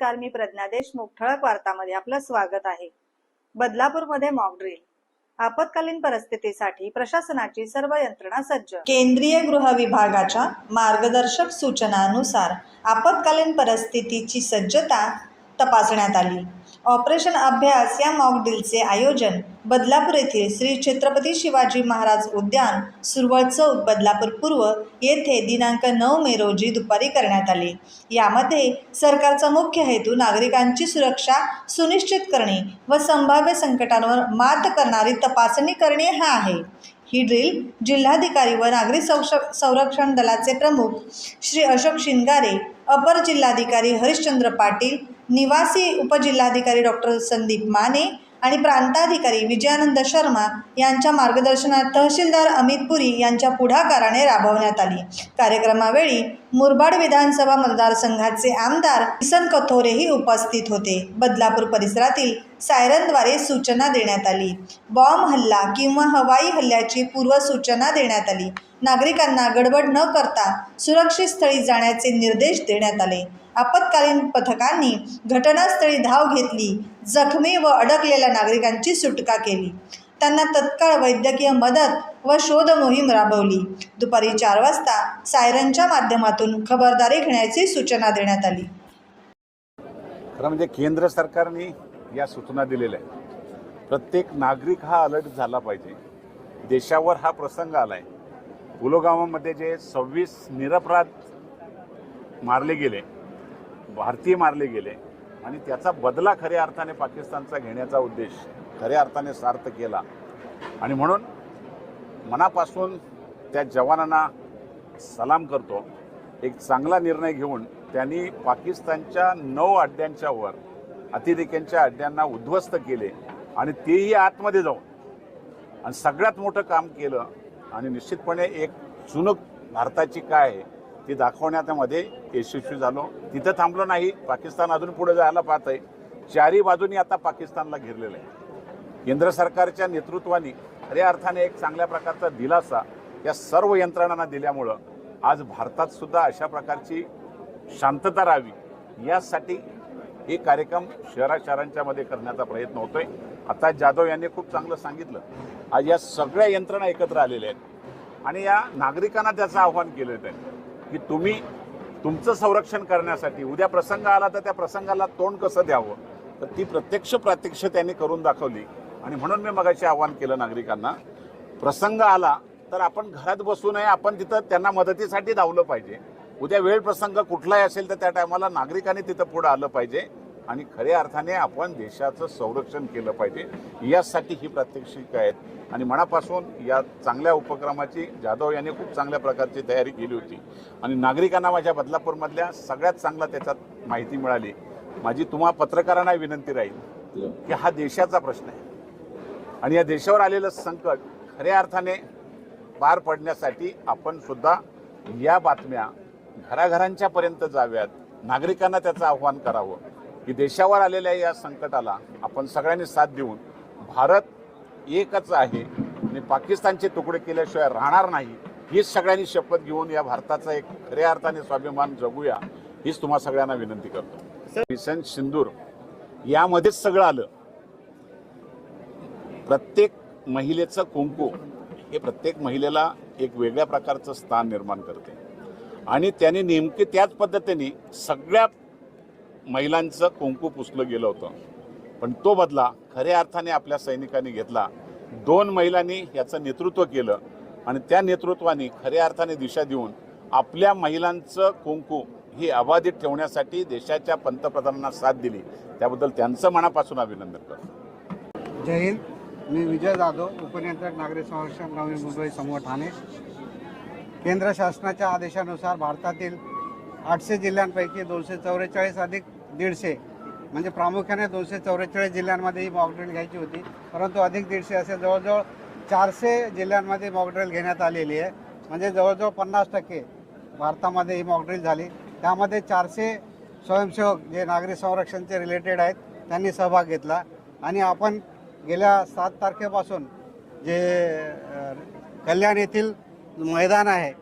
नमस्कार मी प्रज्ञा देशमुख ठळक वार्तामध्ये आपलं स्वागत आहे. बदलापूरमध्ये मॉकड्रिल आपत्कालीन परिस्थितीसाठी प्रशासनाची सर्व यंत्रणा सज्ज. केंद्रीय गृह विभागाच्या मार्गदर्शक सूचनानुसार आपत्कालीन परिस्थितीची सज्जता तपासण्यात आली. ऑपरेशन अभ्यास या मॉकड्रिलचे आयोजन बदलापूर येथील श्री छत्रपती शिवाजी महाराज उद्यान सुरवळ चौक बदलापूर पूर्व येथे दिनांक नऊ मे रोजी दुपारी करण्यात आले. यामध्ये सरकारचा मुख्य हेतू नागरिकांची सुरक्षा सुनिश्चित करणे व संभाव्य संकटांवर मात करणारी तपासणी करणे हा आहे. ही ड्रिल जिल्हाधिकारी व नागरी संरक्षण दलाचे प्रमुख श्री अशोक शिंगारे अपर जिल्हाधिकारी हरिश्चंद्र पाटील निवासी उपजिल्हाधिकारी डॉक्टर संदीप माने आणि प्रांताधिकारी विजयानंद शर्मा यांच्या मार्गदर्शनात तहसीलदार अमित पुरी यांच्या पुढाकाराने राबवण्यात आली. कार्यक्रमावेळी मुरबाड विधानसभा मतदारसंघाचे आमदार किसन कथोरेही उपस्थित होते. बदलापूर परिसरातील सायरनद्वारे सूचना देण्यात आली. बॉम्ब हल्ला किंवा हवाई हल्ल्याची पूर्वसूचना देण्यात आली. नागरिकांना गडबड न करता सुरक्षित स्थळी जाण्याचे निर्देश देण्यात आले. आपत्कालीन पथकांनी घटनास्थळी धाव घेतली जखमी व अडकलेल्या नागरिकांची सुटका केली. त्यांना तत्काळ वैद्यकीय मदत व शोध मोहीम राबवली. दुपारी चार वाजता सायरनच्या माध्यमातून खबरदारी घेण्याची सूचना देण्यात आली. खरं म्हणजे केंद्र सरकारने या सूचना दिलेल्या आहेत. प्रत्येक नागरिक हा अलर्ट झाला पाहिजे. देशावर हा प्रसंग आलाय. पुलोगावामध्ये जे सव्वीस निरपराध मारले गेले भारतीय मारले गेले आणि त्याचा बदला खऱ्या अर्थाने पाकिस्तानचा घेण्याचा उद्देश खऱ्या अर्थाने सार्थ केला. आणि म्हणून मनापासून त्या जवानांना सलाम करतो. एक चांगला निर्णय घेऊन त्यांनी पाकिस्तानच्या नऊ अड्ड्यांच्यावर अतिरेक्यांच्या अड्ड्यांना उद्ध्वस्त केले आणि तेही आतमध्ये जाऊन. आणि सगळ्यात मोठं काम केलं आणि निश्चितपणे एक चुनक भारताची काय आहे ती दाखवण्यामध्ये यशस्वी झालो. तिथं थांबलो नाही पाकिस्तान अजून पुढे जायला पाहत आहे चारी बाजूनी आता पाकिस्तानला घेरलेलं आहे. केंद्र सरकारच्या नेतृत्वाने खऱ्या अर्थाने एक चांगल्या प्रकारचा दिलासा या सर्व यंत्रणांना दिल्यामुळं आज भारतात सुद्धा अशा प्रकारची शांतता राहावी यासाठी हे कार्यक्रम शहरा शहरांच्या मध्ये करण्याचा प्रयत्न होतोय. आता जाधव यांनी खूप चांगलं सांगितलं. आज या सगळ्या यंत्रणा एकत्र आलेल्या आहेत. आणि या नागरिकांना त्याचं आव्हान केलं त्यांनी की तुम्ही तुमचं संरक्षण करण्यासाठी उद्या प्रसंग आला तर त्या प्रसंगाला तोंड कसं द्यावं? तर ती प्रत्यक्ष प्रात्यक्ष त्यांनी करून दाखवली. आणि म्हणून मी मगाशी आव्हान केलं नागरिकांना प्रसंग आला तर आपण घरात बसू नये आपण तिथं त्यांना मदतीसाठी धावलं पाहिजे. उद्या वेळ प्रसंग कुठलाही असेल तर त्या टायमाला नागरिकांनी तिथं पुढं आलं पाहिजे. आणि खऱ्या अर्थाने आपण देशाचं संरक्षण केलं पाहिजे यासाठी ही प्रात्यक्षिक आहेत. आणि मनापासून या चांगल्या उपक्रमाची जाधव यांनी खूप चांगल्या प्रकारची तयारी केली होती. आणि नागरिकांना माझ्या बदलापूरमधल्या सगळ्यात चांगला त्याच्यात माहिती मिळाली. माझी तुम्हा पत्रकारांना विनंती राहील की हा देशाचा प्रश्न आहे. आणि या देशावर आलेलं संकट खऱ्या अर्थाने पार पडण्यासाठी आपण सुद्धा या बातम्या घराघरांच्या पर्यंत जाव्यात. नागरिकांना त्याचं आव्हान करावं. की देशावर आलेल्या या संकटाला आपण सगळ्यांनी साथ देऊन भारत एकच आहे आणि पाकिस्तानचे तुकडे केल्याशिवाय राहणार नाही हीच सगळ्यांनी शपथ घेऊन या भारताचा एक खऱ्या अर्थाने स्वाभिमान जगूया हीच तुम्हा सगळ्यांना विनंती करतो. मिशन सिंदूर यामध्येच सगळं आलं. प्रत्येक महिलेचं कुंकू हे प्रत्येक महिलेला एक वेगळ्या प्रकारचं स्थान निर्माण करते. आणि त्याने नेमके त्याच पद्धतीने सगळ्या महिलांचं कुंकू पुसलं गेलं होतं. पण तो बदला खऱ्या अर्थाने आपल्या सैनिकांनी घेतला. दोन महिलांनी याचं नेतृत्व केलं आणि त्या नेतृत्वाने खऱ्या अर्थाने दिशा देऊन आपल्या महिलांचं कुंकू ही अबाधित ठेवण्यासाठी देशाच्या पंतप्रधानांना साथ दिली. त्याबद्दल त्यांचं मनापासून अभिनंदन करतो. जय हिंद. मी विजय जाधव उपनियंत्रक नागरिक संरक्षण नवी मुंबई समूह ठाणे. केंद्र शासनाच्या आदेशानुसार भारतातील आठशे जिल्ह्यांपैकी दोनशे चौवेचाळीस अधिक दीडशे. म्हणजे प्रामुख्याने दोनशे चौवेचाळीस जिल्ह्यांमध्ये ही मॉकड्रिल घ्यायची होती. परंतु अधिक दीडशे असे जवळजवळ चारशे जिल्ह्यांमध्ये मॉकड्रिल घेण्यात आलेली आहे. म्हणजे जवळजवळ पन्नास टक्के भारतामध्ये ही मॉकड्रिल झाली. त्यामध्ये चारशे स्वयंसेवक जे नागरी संरक्षणचे रिलेटेड आहेत त्यांनी सहभाग घेतला. आणि आपण गेल्या सात तारखेपासून जे कल्याण येथील मैदान आहे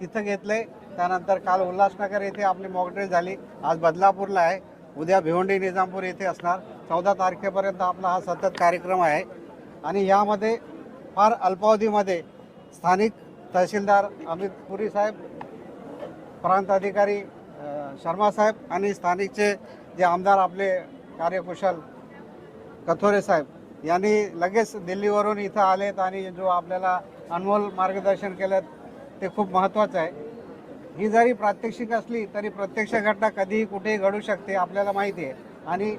तिथं घेतलं आहे त्यानंतर काल उल्हासनगर येथे आपली मॉकड्रिल झाली. आज बदलापूरला आहे. उद्या भिवंडी निजामपूर येथे असणार. चौदा तारखेपर्यंत आपला हा सतत कार्यक्रम आहे. आणि यामध्ये फार अल्पावधीमध्ये स्थानिक तहसीलदार अमित पुरी साहेब प्रांत अधिकारी शर्मा साहेब आणि स्थानिकचे जे आमदार आपले कार्यकुशल कथोरे साहेब यांनी लगेच दिल्लीवरून इथं आलेत आणि जो आपल्याला अनमोल मार्गदर्शन केलं ते खूप महत्त्वाचं आहे. ही जरी प्रात्यक्षिक असली तरी प्रत्यक्ष घटना कधीही कुठेही घडू शकते आपल्याला माहिती आहे. आणि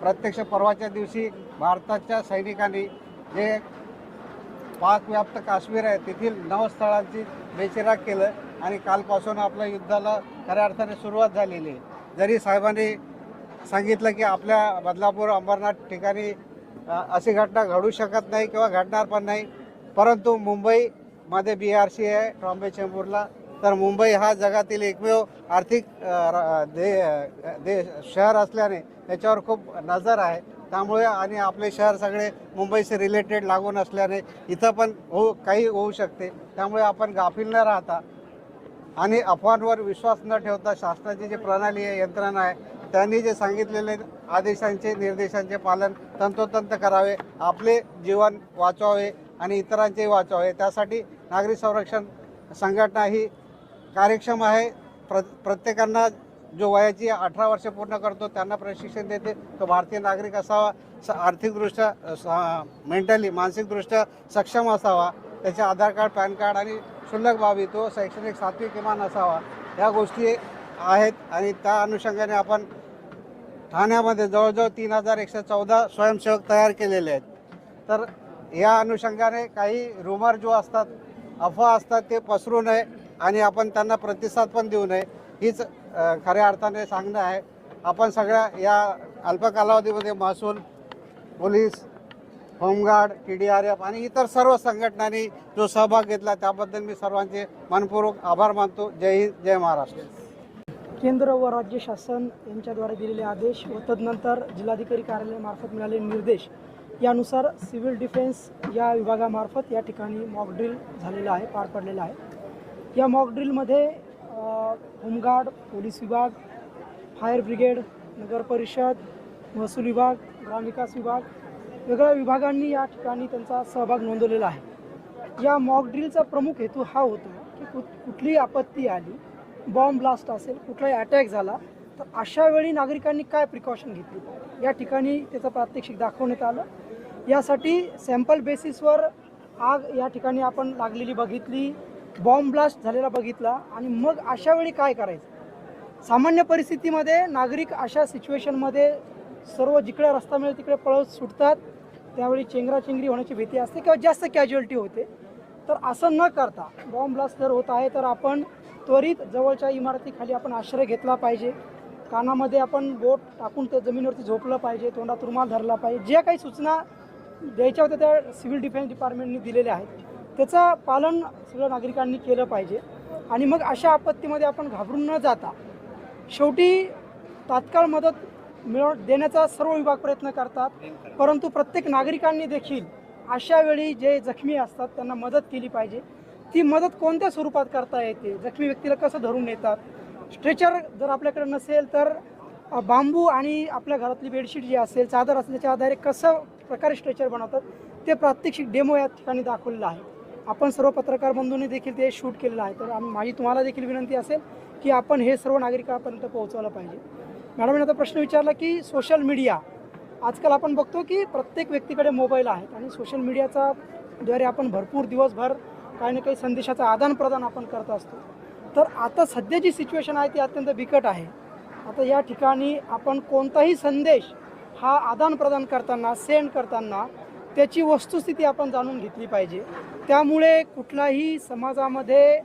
प्रत्यक्ष परवाच्या दिवशी भारताच्या सैनिकांनी जे पाकव्याप्त काश्मीर आहे तेथील नऊ स्थळांची बेचिराग केलं आणि कालपासून आपल्या युद्धाला खऱ्या अर्थाने सुरुवात झालेली आहे. जरी साहेबांनी सांगितलं की आपल्या बदलापूर अंबरनाथ ठिकाणी अशी घटना घडू शकत नाही किंवा घडणार पण नाही परंतु मुंबईमध्ये बी आर सी आहे ट्रॉम्बे चेंबूरला तर मुंबई हा जगातील एकमेव आर्थिक दे दे शहर असल्याने याच्यावर खूप नजर आहे. त्यामुळे आणि आपले शहर सगळे मुंबईशी रिलेटेड लागून असल्याने इथं पण होऊ काही होऊ शकते. त्यामुळे आपण गाफील न राहता आणि अफवांवर विश्वास न ठेवता शासनाची जी प्रणाली आहे यंत्रणा आहे त्यांनी जे सांगितलेले आदेशांचे निर्देशांचे पालन तंतोतंत करावे आपले जीवन वाचवावे आणि इतरांचेही वाचवावे. त्यासाठी नागरी संरक्षण संघटना ही कार्यक्षम आहे. प्र प्रत्येकांना जो वयाची अठरा वर्ष पूर्ण करतो त्यांना प्रशिक्षण देते. तो भारतीय नागरिक असावा स आर्थिकदृष्ट्या मेंटली मानसिकदृष्ट्या सक्षम असावा. त्याचे आधार कार्ड पॅन कार्ड आणि क्षुल्लक बाबी तो शैक्षणिक सातवी किमान असावा. या गोष्टी आहेत आणि त्या अनुषंगाने आपण ठाण्यामध्ये जवळजवळ तीन हजार एकशे चौदा स्वयंसेवक तयार केलेले आहेत. तर या अनुषंगाने काही रुमर जो असतात अफवा असतात ते पसरू नये. आणि आपण त्यांना प्रतिसाद पण देऊ नये. हीच खऱ्या अर्थाने सांगणं आहे. आपण सगळ्या या अल्प कालावधीमध्ये महसूल police home guard T D R F आणि इतर सर्व संघटनांनी जो सहभाग घेतला त्याबद्दल मी सर्वांचे मनपूर्वक आभार मानतो. जय हिंद जय महाराष्ट्र. केंद्र व राज्य शासन यांच्याद्वारे दिलेले आदेश व तदनंतर जिल्हाधिकारी कार्यालयामार्फत मिळालेले निर्देश. यानुसार सिव्हिल डिफेन्स या विभागामार्फत या ठिकाणी मॉकड्रिल झालेलं आहे पार पडलेलं आहे. या मॉक ड्रिलमध्ये होमगार्ड पोलीस विभाग फायर ब्रिगेड नगर परिषद महसूल विभाग ग्रामविकास विभाग वेगळ्या विभागांनी या ठिकाणी त्यांचा सहभाग नोंदवलेला आहे. या मॉक ड्रिलचा प्रमुख हेतू हा होता की कुठ कुठलीही आपत्ती आली बॉम्ब ब्लास्ट असेल कुठलाही अटॅक झाला तर अशा वेळी नागरिकांनी काय प्रिकॉशन घेतली? या ठिकाणी त्याचं प्रात्यक्षिक दाखवण्यात आलं. यासाठी सॅम्पल बेसिसवर आग या ठिकाणी आपण लागलेली बघितली. बॉम्ब ब्लास्ट झालेला बघितला आणि मग अशा वेळी काय करायचं? सामान्य परिस्थितीमध्ये नागरिक अशा सिच्युएशनमध्ये सर्व जिकडे रस्ता मिळेल तिकडे पळत सुटतात. त्यावेळी चेंगराचेंगरी होण्याची भीती असते किंवा जास्त कॅज्युअलिटी होते. तर असं न करता बॉम्ब ब्लास्ट जर होत आहे तर आपण त्वरित जवळच्या इमारतीखाली आपण आश्रय घेतला पाहिजे. कानामध्ये आपण बोट टाकून त्या जमिनीवरती झोपलं पाहिजे तोंडात रुमाल धरला पाहिजे. ज्या काही सूचना द्यायच्या होत्या त्या सिव्हिल डिफेन्स डिपार्टमेंटने दिलेल्या आहेत. त्याचं पालन सगळ्या नागरिकांनी केलं पाहिजे. आणि मग अशा आपत्तीमध्ये आपण घाबरून न जाता शेवटी तात्काळ मदत मिळव देण्याचा सर्व विभाग प्रयत्न करतात. परंतु प्रत्येक नागरिकांनी देखील अशा वेळी जे जखमी असतात त्यांना मदत केली पाहिजे. ती मदत कोणत्या स्वरूपात करता येते? जखमी व्यक्तीला कसं धरून येतात स्ट्रेचर जर आपल्याकडे नसेल तर बांबू आणि आपल्या घरातली बेडशीट जी असेल चादर असेल त्याच्या आधारे कसं प्रकारे स्ट्रेचर बनवतात ते प्रात्यक्षिक डेमो या ठिकाणी दाखवलेलं आहे. आपण सर्व पत्रकार बंधूंनी देखील ते शूट केलेलं आहे. तर माझी तुम्हाला देखील विनंती असेल की आपण हे सर्व नागरिकांपर्यंत पोहोचवलं पाहिजे. मॅडमने आता प्रश्न विचारला की सोशल मीडिया आजकाल आपण बघतो की प्रत्येक व्यक्तीकडे मोबाईल आहेत आणि सोशल मीडियाचा द्वारे आपण भरपूर दिवसभर काही ना काही संदेशाचं आदानप्रदान आपण करत असतो. तर आता सध्या जी सिच्युएशन आहे ती अत्यंत बिकट आहे. आता या ठिकाणी आपण कोणताही संदेश हा आदानप्रदान करताना सेंड करताना त्याची वस्तुस्थिती आपण जाणून घेतली पाहिजे. त्यामुळे कुठलाही समाजामध्ये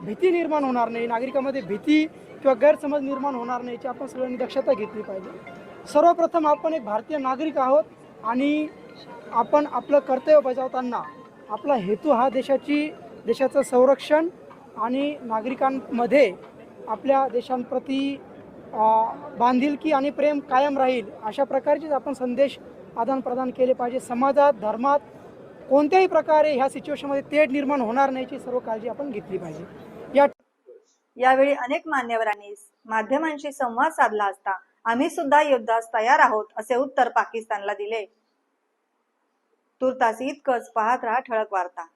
भीती निर्माण होणार नाही नागरिकांमध्ये भीती किंवा गैरसमज निर्माण होणार नाही याची आपण सगळ्यांनी दक्षता घेतली पाहिजे. सर्वप्रथम आपण एक भारतीय नागरिक आहोत आणि आपण आपलं कर्तव्य बजावताना आपला हेतू हा देशाची देशाचं संरक्षण आणि नागरिकांमध्ये आपल्या देशांप्रती बांधिलकी आणि प्रेम कायम राहील अशा प्रकारचेच आपण संदेश आदानप्रदान केले पाहिजे. समाजात धर्मात कोणत्याही प्रकारे ह्या सिच्युएशनमध्ये तेढ निर्माण होणार नाही सर्व काळजी आपण घेतली पाहिजे. या यावेळी अनेक मान्यवरांनी माध्यमांशी संवाद साधला असता आम्ही सुद्धा युद्धास तयार आहोत असे उत्तर पाकिस्तानला दिले. तुर्तास इतकंच पाहत राहा ठळक वार्ता.